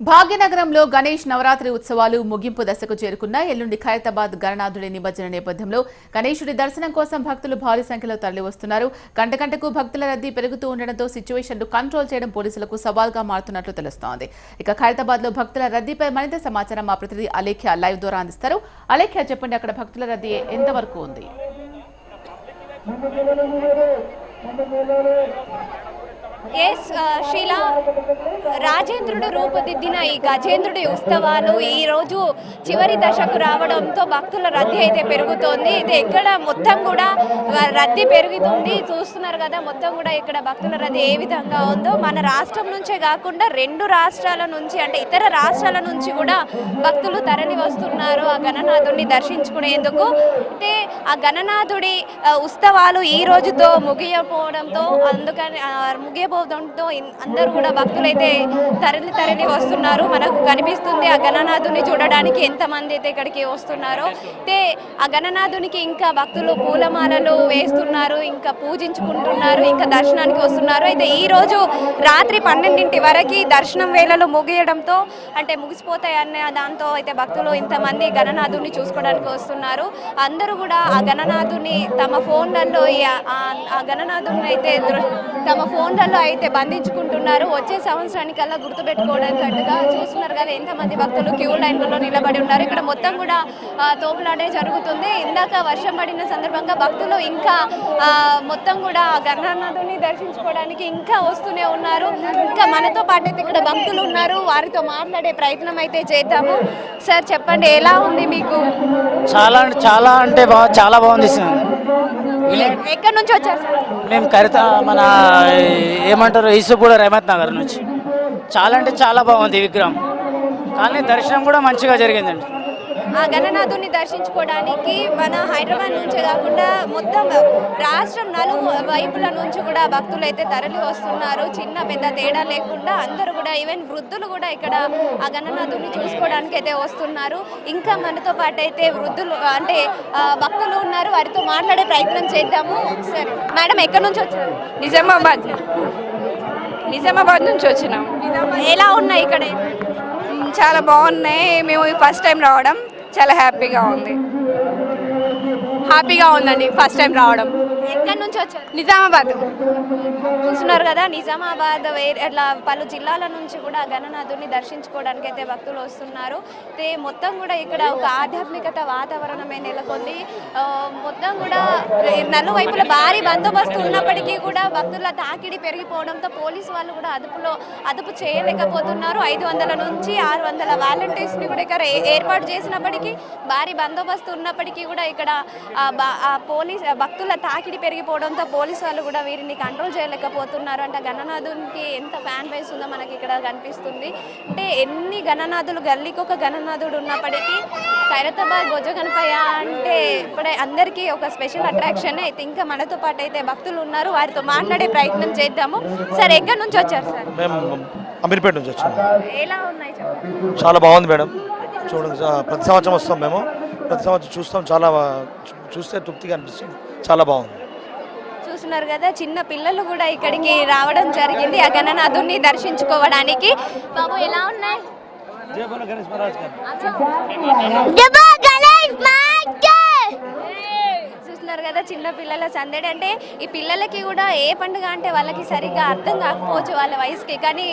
భాగ్యనగరంలో గణేష్ నవరాత్రి ఉత్సవాలు ముగింపు దశకు చేరుకున్న ఎల్లుండి ఖైరతాబాద్ గణనాథుడి నిమజ్జన నేపథ్యంలో గణేశుడి దర్శనం కోసం భక్తులు భారీ సంఖ్యలో తరలివస్తున్నారు. గంట గంటకు భక్తుల రద్దీ పెరుగుతూ ఉండడంతో సిచ్యువేషన్ను కంట్రోల్ చేయడం పోలీసులకు సవాల్గా మారుతున్నట్లు తెలుస్తోంది. ఇక ఖైరతాబాద్లో భక్తుల రద్దీపై మరింత సమాచారం మా ప్రతినిధి అలేఖ్య లైవ్ ద్వారా అందిస్తారు. అలేఖ్య చెప్పండి అక్కడ భక్తుల రద్దీ ఎంతవరకు ఉంది? ఎస్ శీలా రాజేంద్రుడు రూపుదిద్దిన ఈ గజేంద్రుడి ఉత్సవాలు ఈరోజు చివరి దశకు రావడంతో భక్తుల రద్దీ అయితే పెరుగుతోంది. ఇది ఎక్కడ మొత్తం కూడా రద్దీ పెరుగుతుంది. చూస్తున్నారు కదా మొత్తం కూడా ఇక్కడ భక్తుల రద్దీ ఏ విధంగా ఉందో. మన రాష్ట్రం నుంచే కాకుండా రెండు రాష్ట్రాల నుంచి అంటే ఇతర రాష్ట్రాల నుంచి కూడా భక్తులు తరలి వస్తున్నారు ఆ గణనాథుడిని దర్శించుకునేందుకు. అంటే ఆ గణనాథుడి ఉత్సవాలు ఈ రోజుతో ముగియపోవడంతో అందుకని ముగియపో ముగియపోవడంతో అందరూ కూడా భక్తులైతే తరలి తరలి వస్తున్నారు. మనకు కనిపిస్తుంది ఆ గణనాథుని చూడడానికి ఎంతమంది అయితే ఇక్కడికి వస్తున్నారో. అయితే ఆ గణనాథునికి ఇంకా భక్తులు పూలమాలలు వేస్తున్నారు ఇంకా పూజించుకుంటున్నారు ఇంకా దర్శనానికి వస్తున్నారు. అయితే ఈ రోజు రాత్రి పన్నెండింటి వరకు దర్శనం వేళలు ముగియడంతో అంటే ముగిసిపోతాయన్న దాంతో అయితే భక్తులు ఇంతమంది గణనాథుని చూసుకోవడానికి వస్తున్నారు. అందరూ కూడా ఆ గణనాథుని తమ ఫోన్లలో ఆ- గణనాథుని అయితే తమ ఫోన్లలో అయితే బంధించుకుంటున్నారు వచ్చే సంవత్సరానికల్లా గుర్తుపెట్టుకోవడానికట్టుగా చూస్తున్నారు కదా ఎంతమంది భక్తులు క్యూ లైన్లలో నిలబడి ఉన్నారు. ఇక్కడ మొత్తం కూడా తోపులాడే జరుగుతుంది. ఇందాక వర్షం పడిన సందర్భంగా భక్తులు ఇంకా ఆ, మొత్తం కూడా ఆ దర్శించుకోవడానికి ఇంకా వస్తూనే ఉన్నారు. ఇంకా మనతో పాటు అయితే ఇక్కడ భక్తులు ఉన్నారు. వారితో మాట్లాడే ప్రయత్నం అయితే చేద్దాము. సార్ చెప్పండి ఎలా ఉంది మీకు? చాలా అంటే చాలా అంటే బా చాలా బాగుంది సార్. ఎక్కడి నుంచి వచ్చారు? మేము కరిత మన ఏమంటారు ఈసుగూడ రేమత్ నగర్ నుంచి. చాలా అంటే చాలా బాగుంది విగ్రహం. కానీ దర్శనం కూడా మంచిగా జరిగిందండి. ఆ గణనాథుని దర్శించుకోవడానికి మన హైదరాబాద్ నుంచే కాకుండా మొత్తం రాష్ట్రం నలు వైపుల నుంచి కూడా భక్తులు అయితే తరలి వస్తున్నారు. చిన్న పెద్ద తేడా లేకుండా అందరూ కూడా ఈవెన్ వృద్ధులు కూడా ఇక్కడ ఆ గణనాథుని చూసుకోవడానికి అయితే వస్తున్నారు. ఇంకా మనతో పాటు అయితే వృద్ధులు అంటే భక్తులు ఉన్నారు. వారితో మాట్లాడే ప్రయత్నం చేద్దాము. సరే. మేడం ఎక్కడి నుంచి వచ్చారు నిజామాబాద్. నిజామాబాద్ నుంచి వచ్చినాం. ఎలా ఉన్నాయి ఇక్కడ? చాలా బాగున్నాయి. మేము ఫస్ట్ టైం రావడం. చాలా హ్యాపీగా ఉంది. హ్యాపీగా ఉందండి ఫస్ట్ టైం రావడం. ఎక్కడి నుంచి వచ్చారు? నిజామాబాద్. చూస్తున్నారు కదా నిజామాబాద్ అట్లా పలు జిల్లాల నుంచి కూడా గణనాథుని దర్శించుకోవడానికి అయితే భక్తులు వస్తున్నారు. అయితే మొత్తం కూడా ఇక్కడ ఒక ఆధ్యాత్మికత వాతావరణమే నెలకొంది. మొత్తం కూడా నలువైపుల భారీ బందోబస్తు ఉన్నప్పటికీ కూడా భక్తుల తాకిడి పెరిగిపోవడంతో పోలీసు వాళ్ళు కూడా అదుపులో అదుపు చేయలేకపోతున్నారు. ఐదు వందల నుంచి ఆరు వందల వాలంటీర్స్ని కూడా ఇక్కడ ఏర్పాటు చేసినప్పటికీ భారీ బందోబస్తు ఉన్నప్పటికీ కూడా ఇక్కడ పోలీస్ భక్తుల తాకిడి పెరిగిపోవడంతో పోలీసు వాళ్ళు కూడా వీరిని కంట్రోల్ చేయలేకపోతున్నారు అంటే గణనాథునికి ఎంత ఫ్యాన్ బేస్ ఉందో మనకి ఇక్కడ కనిపిస్తుంది. అంటే ఎన్ని గణనాథులు గల్లీకి ఒక గణనాథుడు ఉన్నప్పటికీ ఖైరతాబాద్ బొజ్జ గణపయ్య అంటే ఇప్పుడే అందరికీ ఒక స్పెషల్ అట్రాక్షన్ అయితే ఇంకా మనతో పాటు అయితే భక్తులు ఉన్నారు. వారితో మాట్లాడే ప్రయత్నం చేద్దాము. సార్ ఎక్కడి నుంచి వచ్చారు సార్? మేము అమీర్పేట నుంచి వచ్చాము. ఎలా ఉన్నాయి చెప్పండి? చాలా బాగుంది మేడం. చూడండి చా- ప్రతి సంవత్సరం వస్తాం మేము. ప్రతి సంవత్సరం చూస్తాం. చాలా చూ- చూస్తే తృప్తిగా అనిపిస్తుంది. చాలా బాగుంది. చూస్తున్నారు కదా చిన్న పిల్లలు కూడా ఇక్కడికి రావడం జరిగింది. ఆ గణనాథుని దర్శించుకోవడానికి. బాబు ఎలా ఉన్నాయి? చూస్తున్నారు కదా చిన్న పిల్లల సందడి. అంటే ఈ పిల్లలకి కూడా ఏ పండుగ అంటే వాళ్ళకి సరిగ్గా అర్థం కాకపోవచ్చు వాళ్ళ వయసుకి. కానీ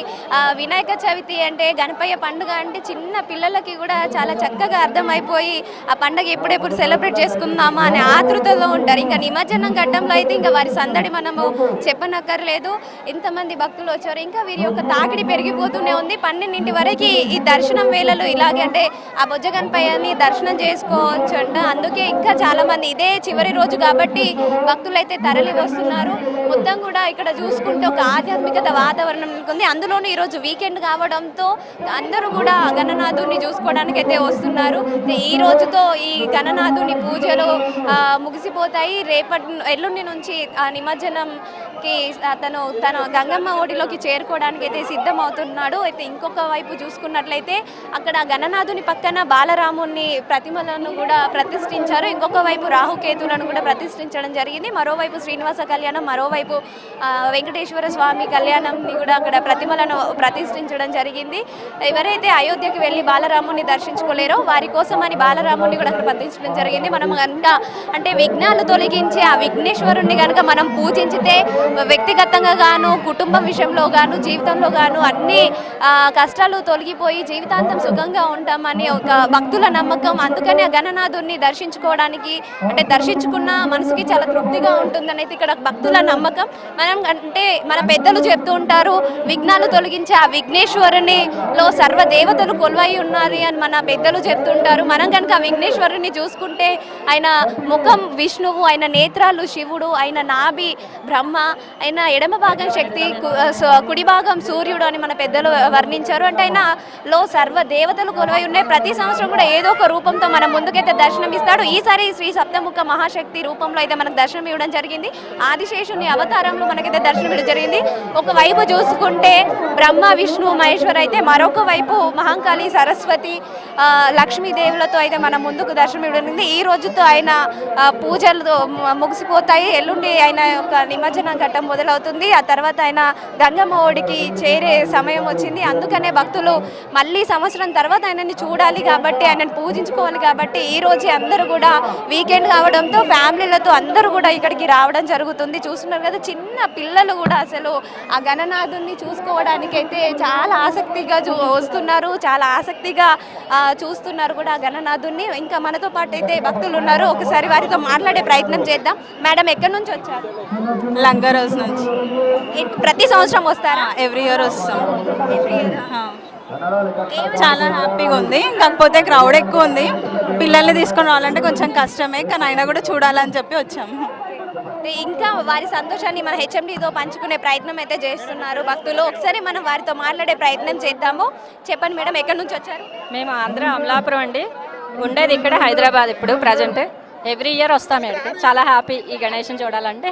వినాయక చవితి అంటే గణపయ్య పండుగ అంటే చిన్న పిల్లలకి కూడా చాలా చక్కగా అర్థమైపోయి ఆ పండుగ ఎప్పుడెప్పుడు సెలబ్రేట్ చేసుకుందామా అనే ఆతృతలో ఉంటారు. ఇంకా నిమజ్జనం ఘట్టంలో అయితే ఇంకా వారి సందడి మనము చెప్పనక్కర్లేదు. ఇంతమంది భక్తులు వచ్చారు. ఇంకా వీరి యొక్క తాకిడి పెరిగిపోతూనే ఉంది. పన్నెండింటి వరకు ఈ దర్శనం వేళలు ఇలాగే అంటే ఆ బొజ్జ గణపయ్యని దర్శనం చేసుకోవచ్చు అంట అందుకే ఇంకా చాలామంది ఇదే చివరి రోజు రోజు కాబట్టి భక్తులు అయితే తరలి వస్తున్నారు. మొత్తం కూడా ఇక్కడ చూసుకుంటే ఒక ఆధ్యాత్మికత వాతావరణం ఉంది. అందులోనూ ఈరోజు వీకెండ్ కావడంతో అందరూ కూడా గణనాథుని చూసుకోవడానికి అయితే వస్తున్నారు. ఈ రోజుతో ఈ గణనాథుని పూజలు ముగిసిపోతాయి. రేపటి ఎల్లుండి నుంచి ఆ నిమజ్జనం కి అతను తన గంగమ్మ ఓడిలోకి చేరుకోవడానికి అయితే సిద్ధమవుతున్నాడు. అయితే ఇంకొక వైపు చూసుకున్నట్లయితే అక్కడ గణనాథుని పక్కన బాలరాముని ప్రతిమలను కూడా ప్రతిష్ఠించారు. ఇంకొక వైపు రాహుకేతులను కూడా ప్రతిష్ఠించడం జరిగింది. మరోవైపు శ్రీనివాస కళ్యాణం మరోవైపు వెంకటేశ్వర స్వామి కళ్యాణంని కూడా అక్కడ ప్రతిమలను ప్రతిష్ఠించడం జరిగింది. ఎవరైతే అయోధ్యకి వెళ్ళి బాలరాముని దర్శించుకోలేరో వారి కోసం అని బాలరాముని కూడా అక్కడ ప్రతిష్ఠించడం జరిగింది. మనం కనుక అంటే విఘ్నాలు తొలగించే ఆ విఘ్నేశ్వరుణ్ణి కనుక మనం పూజించితే వ్యక్తిగతంగా గాను కుటుంబం విషయంలో గాను జీవితంలో గాను అన్ని కష్టాలు తొలగిపోయి జీవితాంతం సుఖంగా ఉంటామని ఒక భక్తుల నమ్మకం. అందుకని ఆ గణనాథుని దర్శించుకోవడానికి అంటే దర్శించుకున్న మనసుకి చాలా తృప్తిగా ఉంటుందని అయితే ఇక్కడ భక్తుల నమ్మకం. మనం అంటే మన పెద్దలు చెప్తూ ఉంటారు విఘ్నాలు తొలగించే ఆ విఘ్నేశ్వరుని లో సర్వ దేవతలు కొలువై ఉన్నారు అని మన పెద్దలు చెప్తుంటారు మనం కనుక ఆ విఘ్నేశ్వరుని చూసుకుంటే ఆయన ముఖం విష్ణువు ఆయన నేత్రాలు శివుడు ఆయన నాభి బ్రహ్మ ఆయన ఎడమ భాగం శక్తి కు- కుడి భాగం సూర్యుడు అని మన పెద్దలు వర్ణించారు. అంటే ఆయన లో సర్వ దేవతలు కొలువై ఉన్నాయి ప్రతి సంవత్సరం కూడా ఏదో ఒక రూపంతో మన ముందుకైతే దర్శనం ఇస్తాడు. ఈసారి శ్రీ సప్తముఖ మహాశక్తి రూపంలో అయితే మనకు దర్శనం ఇవ్వడం జరిగింది. ఆదిశేషుని అవతారంలో మనకైతే దర్శనం ఇవ్వడం జరిగింది. ఒకవైపు చూసుకుంటే బ్రహ్మ విష్ణు మహేశ్వర్ అయితే మరొక వైపు మహంకాళి సరస్వతి లక్ష్మీదేవులతో అయితే మన ముందుకు దర్శనం ఇవ్వడం జరిగింది. ఈ రోజుతో ఆయన పూజలు ముగిసిపోతాయి. ఎల్లుండి ఆయన యొక్క నిమజ్జనం ఘట్టం మొదలవుతుంది. ఆ తర్వాత ఆయన గంగమ్మ ఒడికి చేరే సమయం వచ్చింది. అందుకనే భక్తులు మళ్ళీ సంవత్సరం తర్వాత ఆయనని చూడాలి కాబట్టి ఆయనను పూజించుకోవాలి కాబట్టి ఈ రోజు అందరూ కూడా వీకెండ్ కావడంతో ఫ్యామిలీలతో అందరూ కూడా ఇక్కడికి రావడం జరుగుతుంది. చూస్తున్నారు కదా చిన్న పిల్లలు కూడా అసలు ఆ గణనాథుని చూసుకోవడానికి అయితే చాలా ఆసక్తిగా చూ వస్తున్నారు. చాలా ఆసక్తిగా చూస్తున్నారు కూడా ఆ గణనాథుని ఇంకా మనతో పాటు అయితే భక్తులు ఉన్నారు. ఒకసారి వారితో మాట్లాడే ప్రయత్నం చేద్దాం. మేడం ఎక్కడి నుంచి వచ్చారు? లంగా రోజు నుంచి. ప్రతి సంవత్సరం వస్తారా? ఎవ్రీ ఇయర్ వస్తాం. చాలా హ్యాపీగా ఉంది. కాకపోతే క్రౌడ్ ఎక్కువ ఉంది. పిల్లల్ని తీసుకొని రావాలంటే కొంచెం కష్టమే కానీ అయినా కూడా చూడాలని చెప్పి వచ్చాము ఇంకా వారి సంతోషాన్ని మన హెచ్ఎండితో పంచుకునే ప్రయత్నం అయితే చేస్తున్నారు. భక్తులు ఒకసారి మనం వారితో మాట్లాడే ప్రయత్నం చేద్దాము. చెప్పండి మేడం ఎక్కడి నుంచి వచ్చారు? మేము ఆంధ్ర అమలాపురం అండి. ఉండేది ఇక్కడ హైదరాబాద్ ఇప్పుడు ప్రజెంట్. ఎవ్రీ ఇయర్ వస్తాం ఇక్కడికి. చాలా హ్యాపీ ఈ గణేష్ని చూడాలంటే.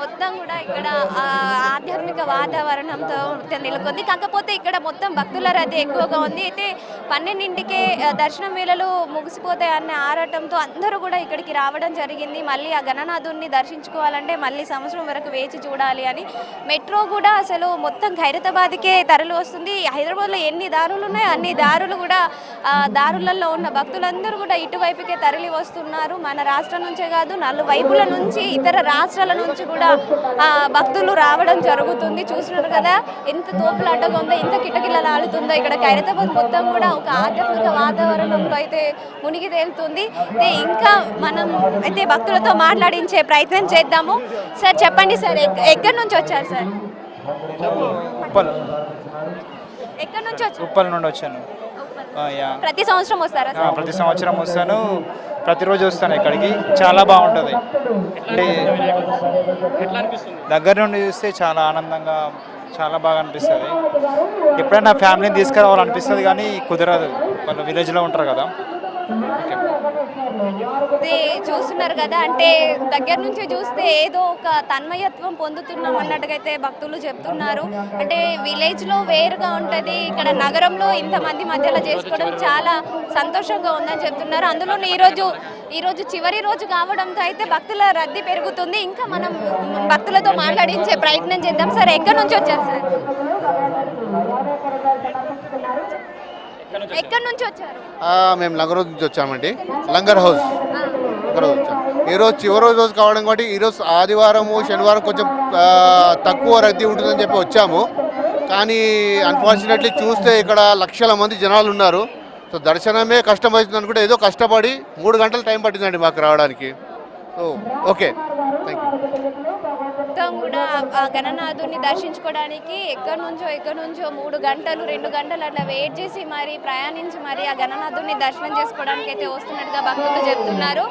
మొత్తం కూడా ఇక్కడ ఆధ్యాత్మిక వాతావరణంతో నెలకొంది. కాకపోతే ఇక్కడ మొత్తం భక్తుల రద్దీ ఎక్కువగా ఉంది. అయితే పన్నెండింటికే దర్శనం వేళలు ముగిసిపోతాయి అనే ఆరాటంతో అందరూ కూడా ఇక్కడికి రావడం జరిగింది. మళ్ళీ ఆ గణనాథుని దర్శించుకోవాలంటే మళ్ళీ సంవత్సరం వరకు వేచి చూడాలి అని. మెట్రో కూడా అసలు మొత్తం ఖైరతాబాద్కే తరలి వస్తుంది. హైదరాబాద్లో ఎన్ని దారులు ఉన్నాయో? అన్ని దారులు కూడా దారులలో ఉన్న భక్తులందరూ కూడా ఇటువైపుకే తరలి వస్తున్నారు. మన రాష్ట్రం నుంచే కాదు నలువైపుల నుంచి ఇతర రాష్ట్రాల నుంచి కూడా భక్తులు రావడం జరుగుతుంది. చూస్తున్నారు కదా ఎంత తోపులాటగా ఉందో ఎంత కిటకిలలు ఆడుతుందో ఇక్కడ ఖైరతాబాద్ మొత్తం కూడా ఒక ఆధ్యాత్మిక వాతావరణంలో అయితే మునిగి తేలుతుంది. అయితే ఇంకా మనం అయితే భక్తులతో మాట్లాడించే ప్రయత్నం చేద్దాము. సార్ చెప్పండి సార్ ఎక్- ఎక్కడి నుంచి వచ్చారు సార్? ఎక్కడి నుంచి వచ్చారు? ఉప్పల్ నుండి వచ్చాను. ప్రతి సంవత్సరం వస్తారా ప్రతి సంవత్సరం వస్తాను. ప్రతిరోజు వస్తాను ఇక్కడికి. చాలా బాగుంటుంది. అంటే దగ్గర నుండి చూస్తే చాలా ఆనందంగా చాలా బాగా అనిపిస్తుంది. ఎప్పుడైనా ఫ్యామిలీని తీసుకురావాలనిపిస్తుంది కానీ కుదరదు. వాళ్ళు విలేజ్లో ఉంటారు కదా. ఇది చూస్తున్నారు కదా అంటే దగ్గర నుంచి చూస్తే ఏదో ఒక తన్మయత్వం పొందుతున్నాం అన్నట్టుగా అయితే భక్తులు చెప్తున్నారు. అంటే విలేజ్లో వేరుగా ఉంటది ఇక్కడ నగరంలో ఇంతమంది మధ్యలో చేసుకోవడం చాలా సంతోషంగా ఉందని చెప్తున్నారు. అందులో ఈరోజు ఈరోజు చివరి రోజు కావడంతో అయితే భక్తుల రద్దీ పెరుగుతుంది. ఇంకా మనం భక్తులతో మాట్లాడించే ప్రయత్నం చేద్దాం. సార్ ఎక్కడి నుంచి వచ్చారు సార్? ఎక్కడి నుంచి వచ్చారు? ఆ, మేము లంగర్ హౌస్ నుంచి వచ్చామండి. లంగర్ హౌస్. లంగర్ హౌస్ వచ్చాం. ఈరోజు చివరి రోజు రోజు కావడం కాబట్టి ఈరోజు ఆదివారము శనివారం కొంచెం తక్కువ రద్దీ ఉంటుందని చెప్పి వచ్చాము. కానీ అన్ఫార్చునేట్లీ చూస్తే ఇక్కడ లక్షల మంది జనాలు ఉన్నారు. సో దర్శనమే కష్టమవుతుంది అనుకుంటే ఏదో కష్టపడి మూడు గంటలు టైం పట్టిందండి మాకు రావడానికి. So okay. మొత్తం కూడా ఆ గణనాథుని దర్శించుకోవడానికి ఎక్కడి నుంచో ఎక్కడి నుంచో మూడు గంటలు రెండు గంటలు అట్లా వెయిట్ చేసి మరి ప్రయాణించి మరి ఆ గణనాథుని దర్శనం చేసుకోవడానికి అయితే వస్తున్నట్టుగా భక్తులు చెప్తున్నారు.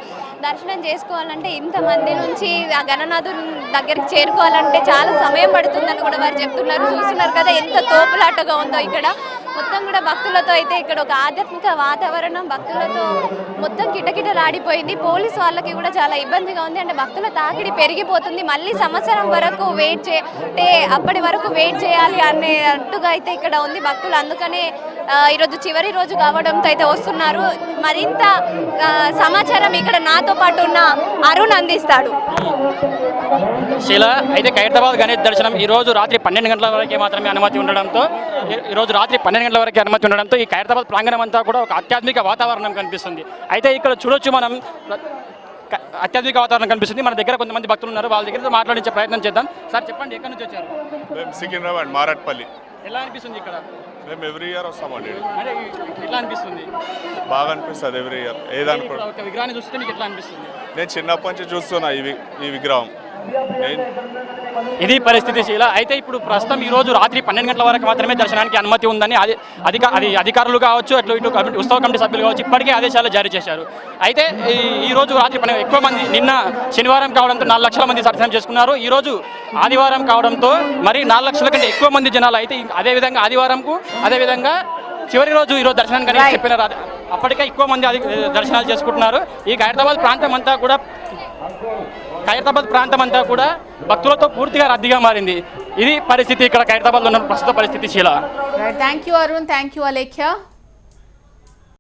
దర్శనం చేసుకోవాలంటే ఇంతమంది నుంచి ఆ గణనాథుని దగ్గరికి చేరుకోవాలంటే చాలా సమయం పడుతుందని కూడా వారు చెప్తున్నారు. చూస్తున్నారు కదా ఎంత తోపులాటగా ఉందో ఇక్కడ. మొత్తం కూడా భక్తులతో అయితే ఇక్కడ ఒక ఆధ్యాత్మిక వాతావరణం భక్తులతో మొత్తం కిటకిటలాడిపోయింది. పోలీస్ వాళ్ళకి కూడా చాలా ఇబ్బందిగా ఉంది. అంటే భక్తుల తాకిడి పెరిగిపోతుంది. మళ్ళీ సంవత్సరం వరకు వెయిట్ చే అంటే అప్పటి వరకు వెయిట్ చేయాలి అన్నట్టుగా అయితే ఇక్కడ ఉంది భక్తులు. అందుకనే ఈరోజు చివరి రోజు కావడంతో అయితే వస్తున్నారు. మరింత సమాచారం ఇక్కడ నాతో పాటు ఉన్న అరుణ్ అందిస్తాడు. శిలా అయితే ఖైరతాబాద్ గణేష్ దర్శనం ఈ రోజు రాత్రి పన్నెండు గంటల వరకే మాత్రమే అనుమతి ఉండడంతో ఈ- రోజు రాత్రి పన్నెండు గంటల వరకే అనుమతి ఉండడంతో ఈ ఖైరతాబాద్ ప్రాంగణం అంతా కూడా ఒక ఆధ్యాత్మిక వాతావరణం కనిపిస్తుంది. అయితే ఇక్కడ చూడొచ్చు మనం అత్యాధునిక వాతావరణం కనిపిస్తుంది. మన దగ్గర కొంతమంది భక్తులు ఉన్నారు. వాళ్ళ దగ్గర మాట్లాడించే ప్రయత్నం చేద్దాం. సార్ చెప్పండి ఎక్కడి నుంచి వచ్చారు? మేము సికింద్రాబాద్ మారట్పల్లి. ఎలా అనిపిస్తుంది ఇక్కడ? మేము ఎవ్రీ ఇయర్ వస్తామండి. అంటే ఎట్లా అనిపిస్తుంది? బాగా అనిపిస్తుంది ఎవ్రీ ఇయర్. ఏదనుకో విగ్రహాన్ని చూస్తే మీకు ఎట్లా అనిపిస్తుంది? నేను చిన్నప్పటి నుంచి చూస్తున్నా ఈ విగ్రహం. ఇది పరిస్థితి శీల అయితే ఇప్పుడు ప్రస్తుతం ఈ రోజు రాత్రి పన్నెండు గంటల వరకు మాత్రమే దర్శనానికి అనుమతి ఉందని అది అధిక అది అధికారులు కావచ్చు అట్లు ఇటు కమిటీ ఉత్సవ కమిటీ సభ్యులు కావచ్చు ఇప్పటికే ఆదేశాలు జారీ చేశారు. అయితే ఈ- రోజు రాత్రి పన్నెండు ఎక్కువ మంది నిన్న శనివారం కావడంతో నాలుగు లక్షల మంది దర్శనం చేసుకున్నారు. ఈ రోజు ఆదివారం కావడంతో మరి నాలుగు లక్షల కంటే ఎక్కువ మంది జనాలు అయితే ఇంక అదే విధంగా ఆదివారంకు అదే విధంగా చివరి రోజు ఈ రోజు దర్శనానికి చెప్పిన అప్పటికే ఎక్కువ మంది అది దర్శనాలు చేసుకుంటున్నారు. ఈ ఖైరతాబాద్ ప్రాంతం అంతా కూడా ఖైరతాబాద్ ప్రాంతం అంతా కూడా భక్తులతో పూర్తిగా రద్దీగా మారింది. ఇది పరిస్థితి ఇక్కడ ఖైరతాబాద్లో ఉన్న ప్రస్తుత పరిస్థితి Sheela. Thank you Arun thank you Alekhya